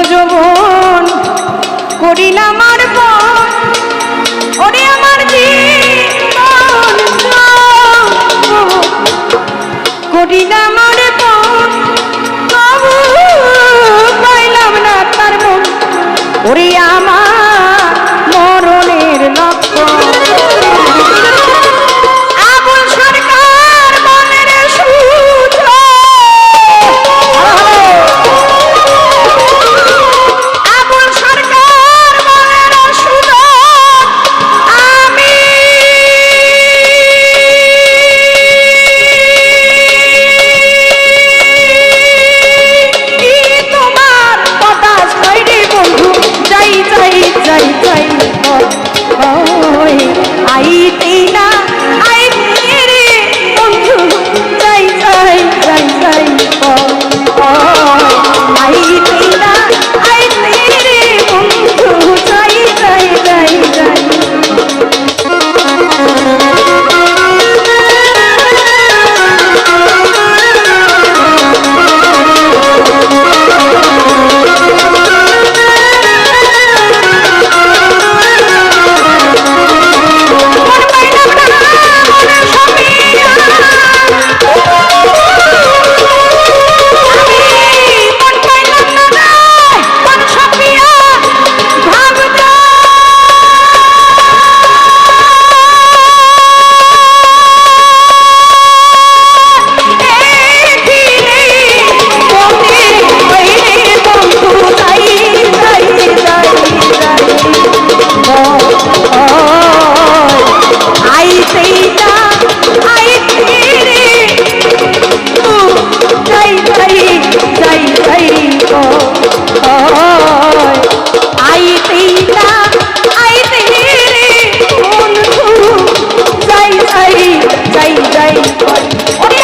জীবন যৌবন করিলাম আর ওরে আমার করিলাম আর পাইলাম না তার মন। ওরে আমার 우리